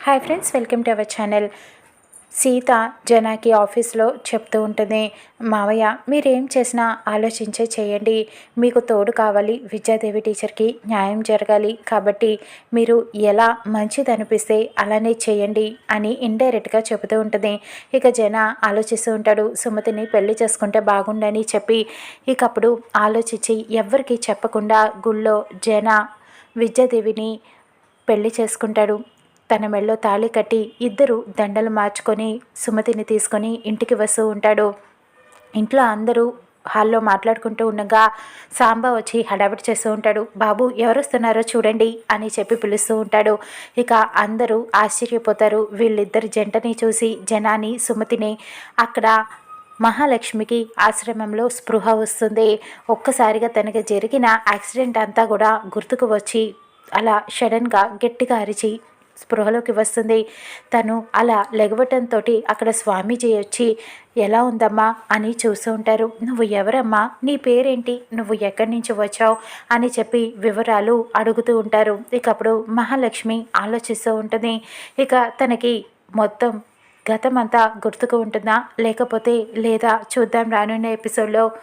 Hi friends welcome to our channel Seetha Janaki ఆఫీస్లో చెప్తూ ఉంటుంది మావయ్య మీరేం చేసినా ఆలోచించే చేయండి. మీకు తోడు కావాలి విద్యాదేవి టీచర్కి న్యాయం జరగాలి. కాబట్టి మీరు ఎలా మంచిది అనిపిస్తే అలానే చేయండి అని ఇండైరెక్ట్గా చెబుతూ ఉంటుంది. ఇక జన ఆలోచిస్తూ ఉంటాడు సుమతిని పెళ్ళి చేసుకుంటే బాగుండని చెప్పి ఇక అప్పుడు ఆలోచించి ఎవ్వరికీ చెప్పకుండా గుళ్ళో జన విద్యాదేవిని పెళ్ళి చేసుకుంటాడు. తన మెళ్ళో తాళి కట్టి ఇద్దరు దండలు మార్చుకొని సుమతిని తీసుకొని ఇంటికి వస్తూ ఉంటాడు. ఇంట్లో అందరూ హాల్లో మాట్లాడుకుంటూ ఉండగా సాంబ వచ్చి హడావిడి చేస్తూ ఉంటాడు. బాబు ఎవరు వస్తున్నారో చూడండి అని చెప్పి పిలుస్తూ ఉంటాడు. ఇక అందరూ ఆశ్చర్యపోతారు. వీళ్ళిద్దరి జంటని చూసి జనాని సుమతిని అక్కడ మహాలక్ష్మికి ఆశ్రమంలో స్పృహ వస్తుంది. ఒక్కసారిగా తనకి జరిగిన యాక్సిడెంట్ అంతా కూడా గుర్తుకు వచ్చి అలా సడన్గా గట్టిగా అరిచి స్పృహలోకి వస్తుంది. తను అలా లెగవటంతో అక్కడ స్వామీజీ వచ్చి ఎలా ఉందమ్మా? అని చూస్తూ ఉంటారు. నువ్వు ఎవరమ్మా? నీ పేరేంటి? నువ్వు ఎక్కడి నుంచి వచ్చావు? అని చెప్పి వివరాలు అడుగుతూ ఉంటారు. ఇక అప్పుడు మహాలక్ష్మి ఆలోచిస్తూ ఉంటుంది. ఇక తనకి మొత్తం గతం అంతా గుర్తుకు ఉంటుందా? లేకపోతే లేదా చూద్దాం రానున్న ఎపిసోడ్లో.